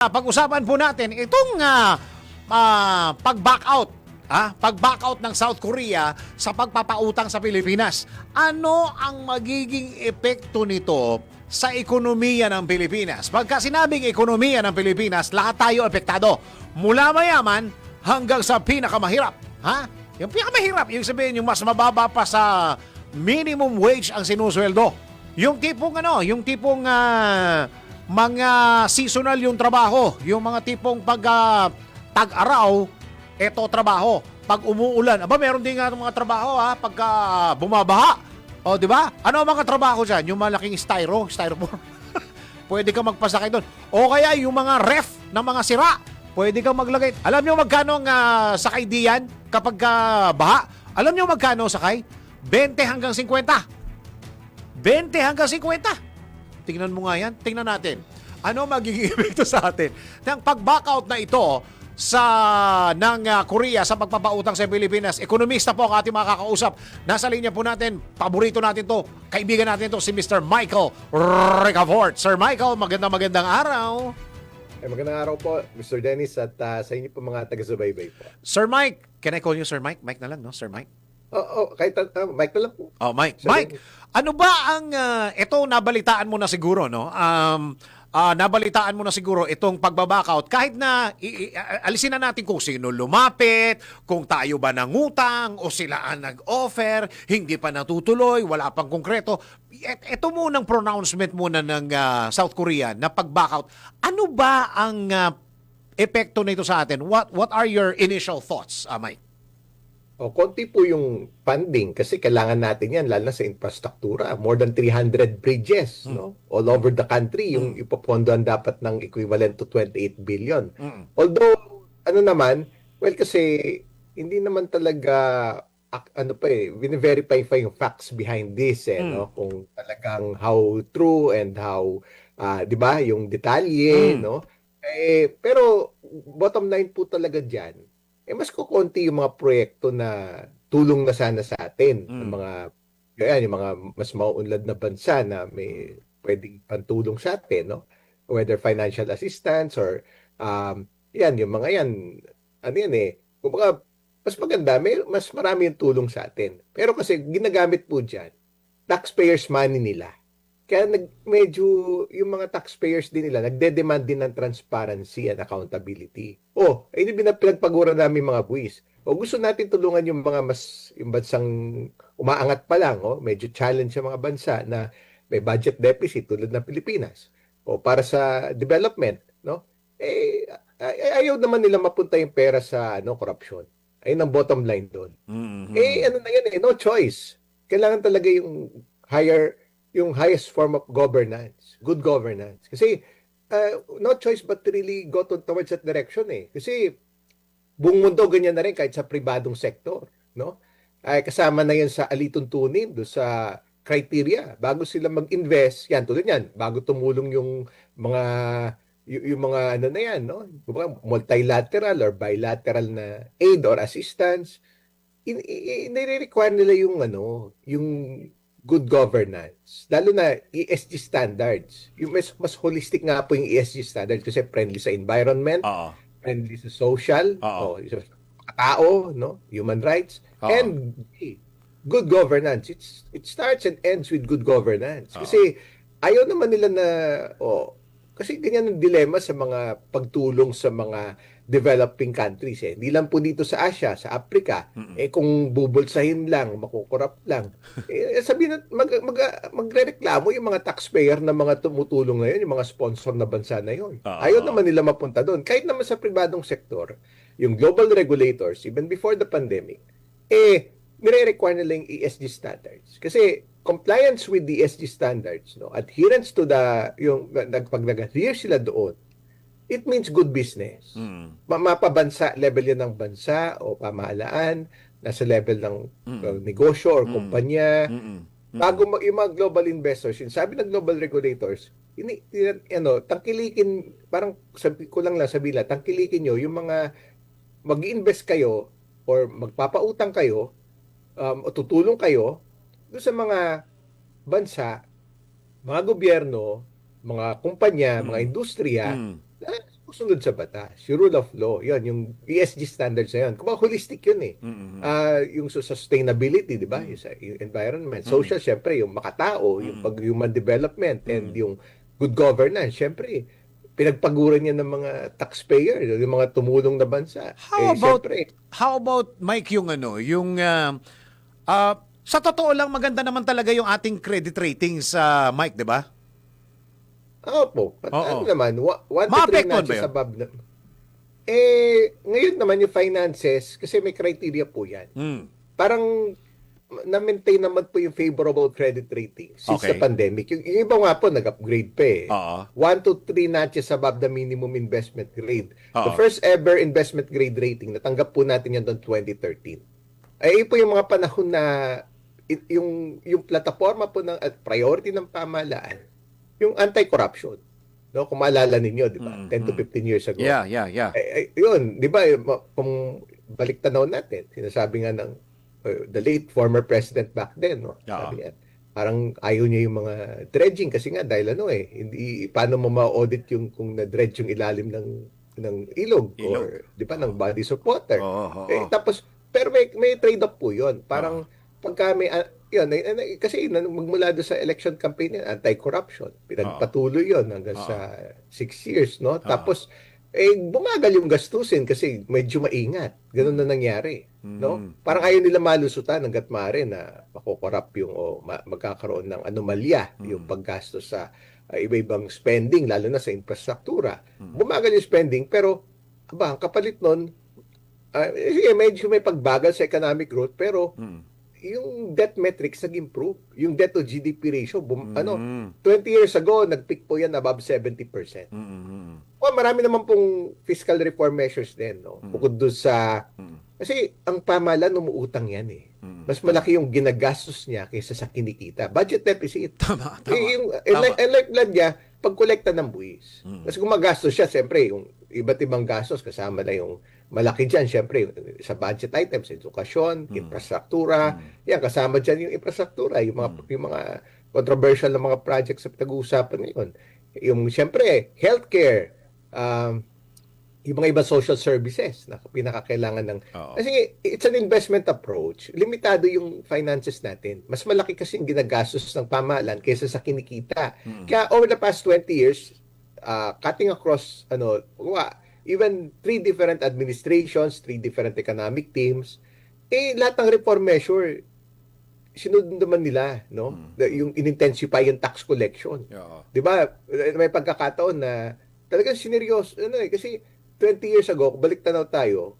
Pag-usapan po natin itong ah, ah, pag-back out Ah, pag-back out ng South Korea sa pagpapautang sa Pilipinas. Ano ang magiging epekto nito sa ekonomiya ng Pilipinas? Pagka sinabing ekonomiya ng Pilipinas, lahat tayo epektado. Mula mayaman hanggang sa pinakamahirap. Ha? Yung pinakamahirap, yung sabihin yung mas mababa pa sa minimum wage ang sinusweldo. Yung tipong ano, yung tipong ah, mga seasonal yung trabaho, yung mga tipong pag ah, tag-araw, eto trabaho. Pag umuulan, aba meron din nga mga trabaho ha, pagka bumabaha. O, di ba? Ano ang mga trabaho dyan? Yung malaking styro, styrofoam. Pwede ka magpasakay doon. O kaya yung mga ref ng mga sira. Pwede kang maglagay. Alam nyo magkano ang ah, sakay diyan kapag ah, baha? Alam nyo magkano sakay? 20 hanggang 50. 20 hanggang 50. Tingnan mo nga yan. Tingnan natin. Ano magiging epekto sa atin ng pag-back out na ito sa ng ah, Korea sa pagpapautang sa Pilipinas. Ekonomista po ang ating makakausap. Nasa linya po natin, paborito natin to, kaibigan natin to si Mr. Michael Ricafort. Sir Michael, magandang magandang araw. Ay, magandang araw po, Mr. Dennis, at ah, sa inyo po mga taga-subaybay po. Sir Mike, can I call you Sir Mike? Mike na lang, no? Sir Mike? Oo, oh, kahit uh, Mike na lang po. Oh, Mike. Sir Mike, ano ba ang ah, ito nabalitaan mo na siguro, no? Um ah, nabalitaan mo na siguro itong pagbabackout kahit na i- i- alisin na natin kung sino lumapit, kung tayo ba nangutang o sila ang nag-offer, hindi pa natutuloy, wala pang konkreto. Et, ito munang pronouncement muna ng ah, South Korea na pag-backout. Ano ba ang ah, epekto nito sa atin? What what are your initial thoughts, ah, Mike? O, konti po yung funding kasi kailangan natin yan, lalo na sa infrastruktura. More than 300 bridges, no? All over the country, yung ipopondohan dapat ng equivalent to 28 billion. Mm. Although, ano naman, well, kasi hindi naman talaga ano pa eh, verify pa yung facts behind this eh, Mm. no? Kung talagang how true and how, ah, di ba, yung detalye, Mm. no? Eh, pero bottom line po talaga dyan, eh mas kukonti yung mga proyekto na tulong na sana sa atin, Mm. ng mga, yan, yung mga mas mauunlad na bansa na may pwedeng pantulong sa atin, no? Whether financial assistance or, um, yan, yung mga yan, ano yan eh, kumbaga, mas maganda, may, mas marami yung tulong sa atin. Pero kasi ginagamit po dyan, taxpayers money nila. Kaya nag, medyo yung mga taxpayers din nila, nagde-demand din ng transparency and accountability. O, eh, hindi na pinagpagura namin mga buwis. O gusto natin tulungan yung mga mas, yung bansang umaangat pa lang, o, medyo challenge sa mga bansa na may budget deficit tulad ng Pilipinas. O para sa development, no? Eh, ay- ayaw naman nila mapunta yung pera sa ano, corruption. Ayun ang bottom line doon. Mhm. Eh, ano na yan eh, no choice. Kailangan talaga yung higher, yung highest form of governance, good governance. Kasi, uh, no choice but to really go to, towards that direction eh. Kasi, buong mundo ganyan na rin kahit sa pribadong sektor, no? Ay kasama na yan sa alituntunin, do sa criteria. Bago sila mag-invest, yan, tulad yan, bago tumulong yung mga yung mga ano na yan, no? Multilateral or bilateral na aid or assistance, in, in, require nila yung ano, yung good governance. Lalo na ESG standards. Yung mas, mas holistic nga po yung ESG standards kasi friendly sa environment, Oo. friendly sa social, Oo. o, sa tao, no? Human rights, Oo. and good governance. It's it starts and ends with good governance. Oo. Kasi ayaw naman nila na oh, kasi ganyan ang dilema sa mga pagtulong sa mga developing countries eh. Hindi lang po dito sa Asia, sa Africa. Mm-mm. Eh kung bubulsahin lang, makukurap lang. eh sabihin na mag, mag, magrereklamo yung mga taxpayer na mga tumutulong ngayon, yung mga sponsor na bansa na yun. Oo. Ayaw naman nila mapunta doon. Kahit naman sa pribadong sektor, yung global regulators, even before the pandemic, eh, nire-require nila yung ESG standards. Kasi compliance with the ESG standards, no, adherence to the, yung pag nag-adhere sila doon, it means good business. Mm. Ma- Mapabansa, level yan ng bansa o pamahalaan, nasa level ng Mm. uh, negosyo or Mm. kumpanya. Mm-mm. Bago mag, yung mga global investors, yung sabi ng global regulators, ini, ini- ano, tangkilikin, parang sabi ko lang lang sabi lang, tangkilikin nyo yung mga mag-invest kayo or magpapautang kayo um, o tutulong kayo doon sa mga bansa, mga gobyerno, mga kumpanya, mga Mm. industriya, Mm. Na sunod sa batas. Yung rule of law, yun, yung ESG standards na yun. Kumbaga holistic yun eh. Mm-mm. Ah, yung sustainability, di ba? Sa, yung environment. Social, syempre, yung makatao, yung pag-human development, and yung good governance, syempre, pinagpaguran yan ng mga taxpayer, yung mga tumulong na bansa. How Eh, about syempre, how about Mike yung ano, yung ah, ah, sa totoo lang maganda naman talaga yung ating credit rating sa Mike, 'di ba? Opo. Oo. ano naman, wa- one to three Maapektuhan ba notches yun? above na. Eh, ngayon naman yung finances, kasi may criteria po yan. Mm. Parang na-maintain naman po yung favorable credit rating since Okay. the pandemic. Yung, yung iba nga po, nag-upgrade pa eh. Oo. One to three notches above the minimum investment grade. Oo. The first ever investment grade rating, natanggap po natin yan noong 2013. Ay, po yung mga panahon na yung, yung plataforma po ng at priority ng pamahalaan, yung anti-corruption. No, kung maalala ninyo, di ba? Mm, 10 to mm. 15 years ago. Yeah, yeah, yeah. Eh, eh, yun, di ba, eh, kung balik tanaw natin, sinasabi nga ng uh, the late former president back then, no? Oo. Sabi niya, parang ayaw niya yung mga dredging kasi nga dahil ano eh, hindi paano mo ma-audit yung kung na-dredge yung ilalim ng ng ilog, Ilog. or di ba ng bodies of water. Oo, oo, Eh, oo. tapos pero may may trade-off po 'yun. Parang pagka may ah, yun, kasi magmula doon sa election campaign yan, anti-corruption. Pinagpatuloy 'yon hanggang Oo. sa six years, no? Tapos eh bumagal yung gastusin kasi medyo maingat. Ganun na nangyari, no? Mm. Parang ayaw nila malusutan hangga't maaari na makokorrupt yung o ma- magkakaroon ng anomalya Mm. yung paggastos sa ah, iba-ibang spending lalo na sa infrastruktura. Mm. Bumagal yung spending pero aba, ang kapalit nun ah, eh, medyo may pagbagal sa economic growth pero Mm. Yung debt metrics nag-improve. Yung debt to GDP ratio, bum, ano, Mm. 20 years ago, nag-peak po yan above 70%. Mm, mm, mm. Oh, marami naman pong fiscal reform measures din, no? Bukod doon sa... Mm. Kasi ang pamahalaan umuutang yan eh. Mm. Mas malaki yung ginagastos niya kaysa sa kinikita. Budget deficit. Tama, tama. Eh, yung Tama. unlike, unlike land niya, pagkolekta ng buwis. Mm. Kasi kung magastos siya, siyempre, yung iba't ibang gastos, kasama na yung malaki dyan, siyempre, yung sa budget items, edukasyon, Mm. infrastruktura, yan, kasama dyan yung infrastruktura, yung mga, yung mga controversial na mga projects na pinag-uusapan ngayon. Yung, siyempre, healthcare, um, yung mga iba social services na pinakakailangan ng Oo. kasi it's an investment approach. Limitado yung finances natin. Mas malaki kasi yung ginagastos ng pamahalaan kaysa sa kinikita. Kaya over the past 20 years, uh, cutting across, ano, even three different administrations, three different economic teams, eh, lahat ng reform measure, sinunod naman nila, no? The- Yung in-intensify yung tax collection. Oo. Di ba? May pagkakataon na talagang sineryos. Ano eh, kasi 20 years ago, balik tanaw tayo,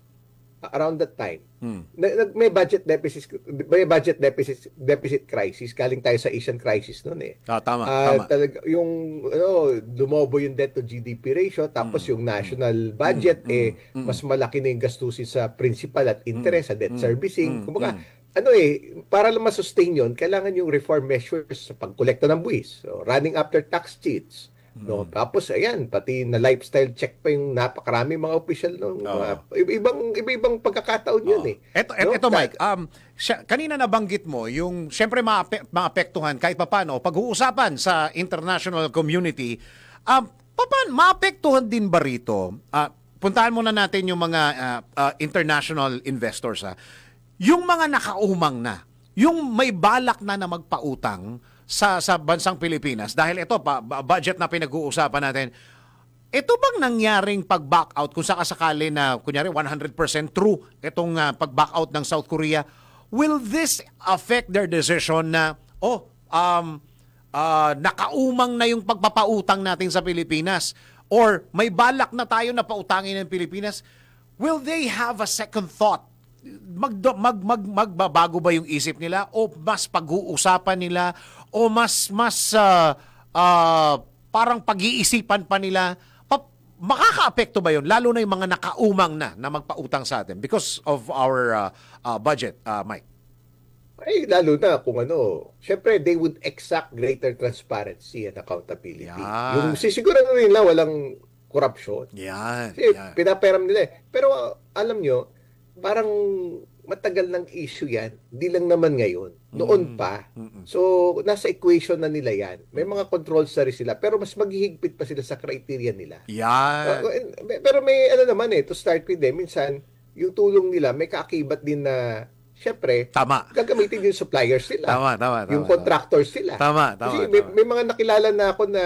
around that time, Mm. nag- may budget deficit may budget deficit deficit crisis galing tayo sa Asian crisis noon eh. Ah, tama, Ah, tama. talaga yung ano lumobo yung debt to GDP ratio tapos yung national budget eh mas malaki na yung gastusin sa principal at interest sa debt servicing. Kumbaga ano eh para lang ma-sustain yon kailangan yung reform measures sa pagkolekta ng buwis. So, running after tax cheats. No, tapos ayan, pati na lifestyle check pa yung napakarami mga official no, mga ibang ibang pagkakataon yun eh. Ito, No? ito Mike, um, siya, kanina nabanggit mo, yung siyempre maape, maapektuhan kahit papano, pag-uusapan sa international community, um, papan, maapektuhan din ba rito? Ah, puntahan muna natin yung mga ah, ah, international investors. Ha? Yung mga nakaumang na, yung may balak na na magpautang sa sa bansang Pilipinas. Dahil ito pa budget na pinag-uusapan natin. Ito bang nangyaring pag-back out kung sakasakali na kunyari 100% true itong ah, pag-back out ng South Korea, will this affect their decision na oh, um ah, nakaumang na yung pagpapautang natin sa Pilipinas? Or may balak na tayo na pautangin ng Pilipinas, will they have a second thought? Mag, mag, mag, magbabago ba yung isip nila? O mas pag-uusapan nila o mas mas ah, ah, parang pag-iisipan pa nila makakaapekto ba yun lalo na yung mga nakaumang na na magpautang sa atin because of our ah, ah, budget ah, Mike Ay, lalo na kung ano, syempre they would exact greater transparency and accountability. Yan. Yung sisigurado nila walang corruption. yan, Kasi yan. pinaperam nila eh. Pero uh, alam nyo, parang matagal ng issue yan. Hindi lang naman ngayon. Noon pa. So, nasa equation na nila yan. May mga controls na rin sila. Pero mas maghihigpit pa sila sa criteria nila. Yan. Uh, eh, pero may ano naman eh, to start with them, minsan, yung tulong nila, may kaakibat din na, syempre, Tama. gagamitin yung suppliers nila. Tama, tama, tama. yung contractors sila. Tama, tama. Kasi tama. may, may mga nakilala na ako na,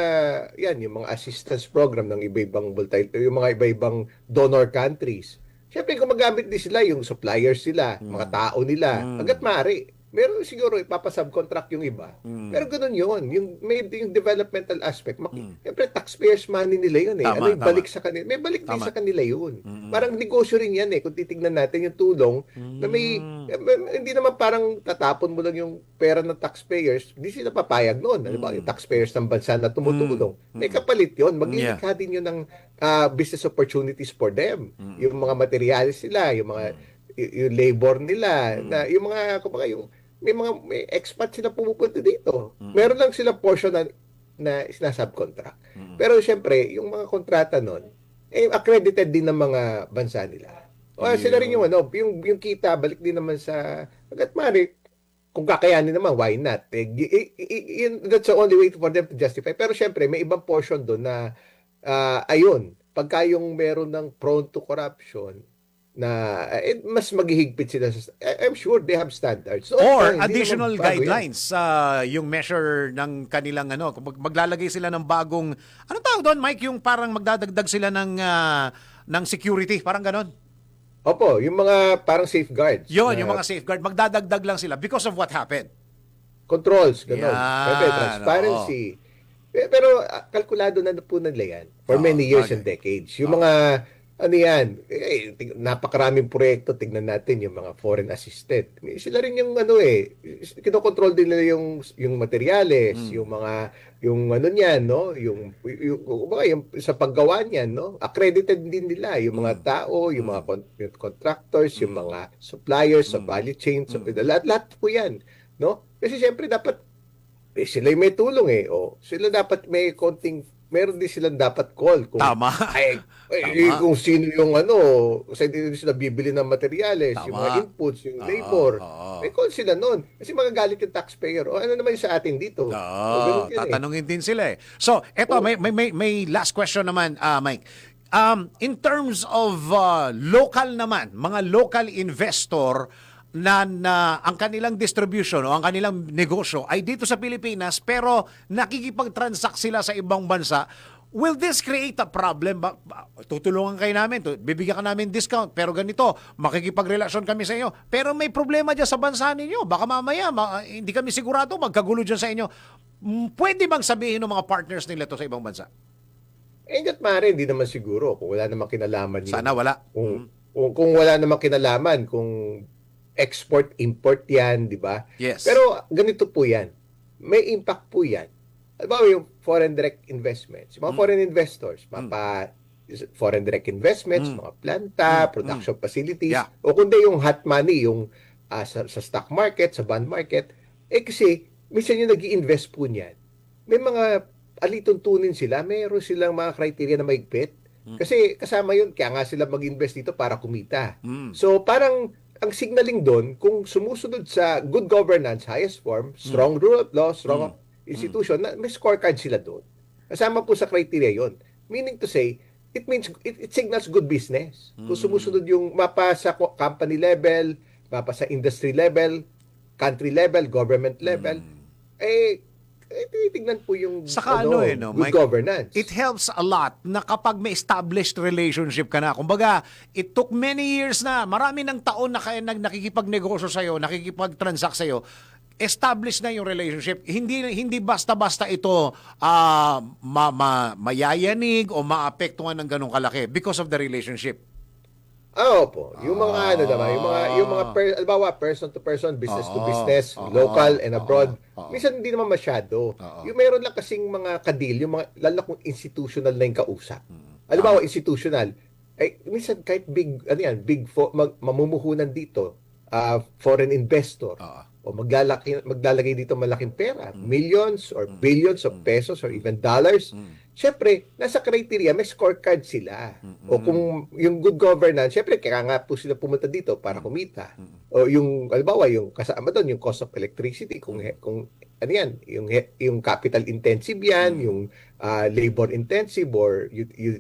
yan, yung mga assistance program ng iba-ibang multi, yung mga iba-ibang donor countries. Siyempre, gumagamit din sila, yung suppliers sila, mga tao nila, Mm. hanggat maaari. Meron siguro ipapasubcontract yung iba. Mm. Pero ganun yun. Yung, may yung developmental aspect. Mak- Mm. Siyempre, taxpayers money nila yun eh. Tama, ano yung balik sa kanila? May balik din Tama. sa kanila yun. Mm-mm. Parang negosyo rin yan eh. Kung titignan natin yung tulong na may, Mm. eh, hindi naman parang tatapon mo lang yung pera ng taxpayers. Hindi sila papayag noon. Ano ba? Mm. Yung taxpayers ng bansa na tumutulong. Mm. May kapalit yun. Yeah. Maglilikha din yun ng ah, business opportunities for them. Mm. Yung mga materials nila, yung mga y- yung labor nila, Mm. na yung mga kumbaga yung may mga may expat sila pumupunta dito. Mm. Meron lang sila portion na na sinasubcontract. Mm. Pero syempre, yung mga kontrata nun, eh, accredited din ng mga bansa nila. O Ayun. sila rin yung ano, yung, yung kita, balik din naman sa, agad mari, kung kakayanin naman, why not? Eh, i- yun- that's the only way for them to justify. Pero syempre, may ibang portion doon na, ah, ayun, pagka yung meron ng prone to corruption, na eh, mas maghihigpit sila. Sa, I- I'm sure they have standards. So, Or naman additional guidelines sa yung measure ng kanilang ano, kung mag- maglalagay sila ng bagong ano tawag doon, Mike, yung parang magdadagdag sila ng ah, ng security, parang ganon. Opo, yung mga parang safeguards. Yun, na yung mga safeguard, magdadagdag lang sila because of what happened. controls, gano'n. Yan, Siyempre, transparency. Eh, Pero ah, kalkulado na po nila yan for Oo, many years bagay. and decades. Yung mga, ano yan, eh, napakaraming proyekto, tignan natin yung mga foreign assisted. Eh, Sila rin yung ano eh, kinokontrol din nila yung, yung materyales, Mm. yung mga, yung ano niyan, no? Yung, yung, yung, yung, sa paggawa niyan, no? Accredited din nila, yung mga Mm. tao, yung mga con- yung contractors, yung mga suppliers sa Mm. value chain, so, Mm. lahat, lahat po yan, no? Kasi siyempre dapat eh, sila yung may tulong eh. O, sila dapat may konting, meron din silang dapat call. Kung, Tama. Ay, ay, Tama. eh, kung sino yung ano, sa hindi sila bibili ng materyales, yung Tama. mga inputs, yung Oo, labor. oo. May call sila nun. Kasi magagalit yung taxpayer. O ano naman yung sa atin dito? O, Oo, ganun yun eh. tatanungin din sila eh. So, eto, Oo. may, may, may, may last question naman, ah, Mike. Um, in terms of ah, local naman, mga local investor na, na ang kanilang distribution o ang kanilang negosyo ay dito sa Pilipinas pero nakikipag-transact sila sa ibang bansa, will this create a problem? Tutulungan kayo namin, bibigyan ka namin discount, pero ganito, makikipagrelasyon kami sa inyo. Pero may problema dyan sa bansa ninyo. Baka mamaya, ma- hindi kami sigurado, magkagulo dyan sa inyo. Mm, Pwede bang sabihin ng mga partners nila to sa ibang bansa? Eh, hanggat maaari, hindi naman siguro. Kung wala namang kinalaman yun. Sana wala. Kung, kung, kung wala namang kinalaman, kung export-import yan, di ba? Yes. Pero ganito po yan. May impact po yan. Halimbawa yung foreign direct investments. Yung mga Mm. foreign investors, mga Mm. pa- foreign direct investments, Mm. mga planta, Mm. production facilities, Yeah. o kundi yung hot money, yung ah, sa, sa stock market, sa bond market, eh kasi minsan yung nag invest po niyan, may mga alituntunin sila, mayroon silang mga criteria na maigpit. Mm. Kasi kasama yun, kaya nga sila mag-invest dito para kumita. Mm. So parang ang signaling doon, kung sumusunod sa good governance, highest form, strong rule of law, strong institution, na may scorecard sila doon. Kasama po sa criteria yon. Meaning to say, it means it, it signals good business. Kung sumusunod yung mapa sa co- company level, mapa sa industry level, country level, government level, eh, eh tinitignan po yung Saka ano eh, no, good Mike? governance. It helps a lot na kapag may established relationship ka na. Kumbaga, it took many years na, marami ng taon na kayo nag nakikipagnegosyo sa'yo, nakikipag-transact sa'yo, established na yung relationship. Hindi hindi basta-basta ito ah, ma, ma, mayayanig o maapektuhan ng ganong kalaki because of the relationship. Ah, opo. Yung mga Ah. ano naman, yung mga yung mga per, albawa, person to person, business to Oo. business, Oo. local and Oo. abroad. Oo. Minsan hindi naman masyado. Oo. Yung meron lang kasing mga kadil, yung mga lalo na kung institutional na yung kausap. Mm. Albawa, institutional. Eh minsan kahit big ano yan, big fo, mag, mamumuhunan dito, ah, foreign investor. Oo. O maglalaki maglalagay dito malaking pera, millions or billions of pesos or even dollars. Syempre, nasa criteria, may scorecard sila. O kung yung good governance, syempre, kaya nga po sila pumunta dito para kumita. O yung, halimbawa, yung kasama doon, yung cost of electricity, kung, kung ano yan, yung, yung capital intensive yan, yung ah, labor intensive or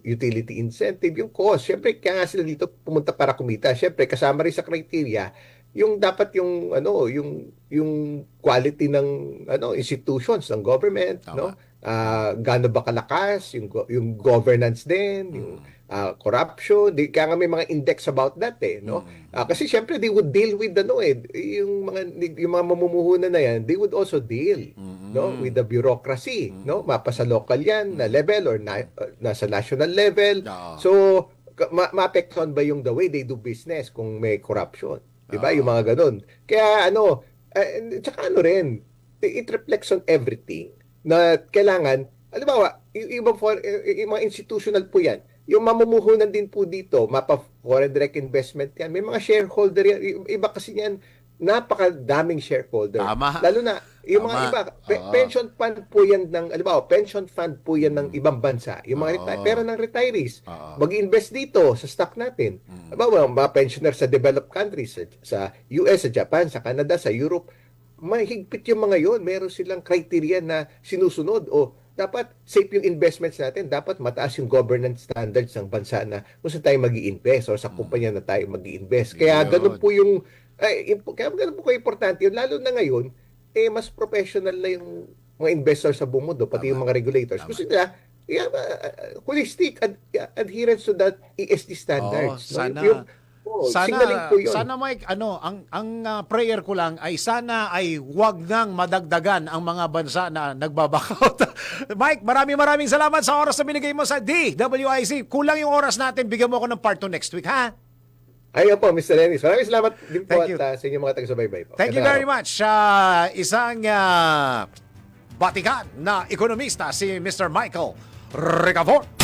utility incentive, yung cost. Syempre, kaya nga sila dito pumunta para kumita. Syempre, kasama rin sa criteria, yung dapat yung ano yung yung quality ng ano institutions ng government Tama. no Ah, gaano ba kalakas yung yung governance din yung ah, corruption di kaya nga may mga index about that eh no? Ah, kasi syempre they would deal with ano eh yung mga yung mga mamumuhunan na yan they would also deal no? With the bureaucracy no? Mapa sa local yan na level or na, uh, nasa national level. Oo. so ma- maapektuhan ba yung the way they do business kung may corruption? Di ba? Oo. yung mga ganun. Kaya ano eh, tsaka ano rin it reflects on everything na kailangan halimbawa ibang for, yung mga institutional po yan yung mamumuhunan din po dito mapa foreign direct investment yan may mga shareholder yan iba kasi yan napakadaming shareholder Tama. lalo na yung mga Tama. iba pe- Oo. pension fund po yan ng halimbawa pension fund po yan ng ibang bansa yung mga Oo. reti- pera ng retirees Oo. mag-invest dito sa stock natin Mm. halimbawa mga pensioner sa developed countries sa, sa US sa Japan sa Canada sa Europe mahigpit yung mga yon meron silang criteria na sinusunod. O dapat safe yung investments natin. Dapat mataas yung governance standards ng bansa na kung saan tayo mag invest o sa kumpanya na tayo mag invest kaya Mm. Ganun po yung ay, kaya ganun po kayo importante yun. Lalo na ngayon eh mas professional na yung mga investors sa buong mundo pati Tama. yung mga regulators. Tama. gusto nila yeah, uh, holistic ad- adherence to that ESG standards. Oo, sana- yung, sana po yun. sana Mike ano ang ang ah, prayer ko lang ay sana ay wag nang madagdagan ang mga bansa na nagbabackout. Mike, maraming maraming salamat sa oras na binigay mo sa DWIC. Kulang yung oras natin, bigyan mo ako ng part 2 next week, ha? Ayun po, Mr. Dennis. Maraming salamat din po Thank you. at uh, sa inyong mga taga-subaybay po. Thank you Magandang very araw. much. Ah, isang ah, batikan na ekonomista si Mr. Michael Ricavort.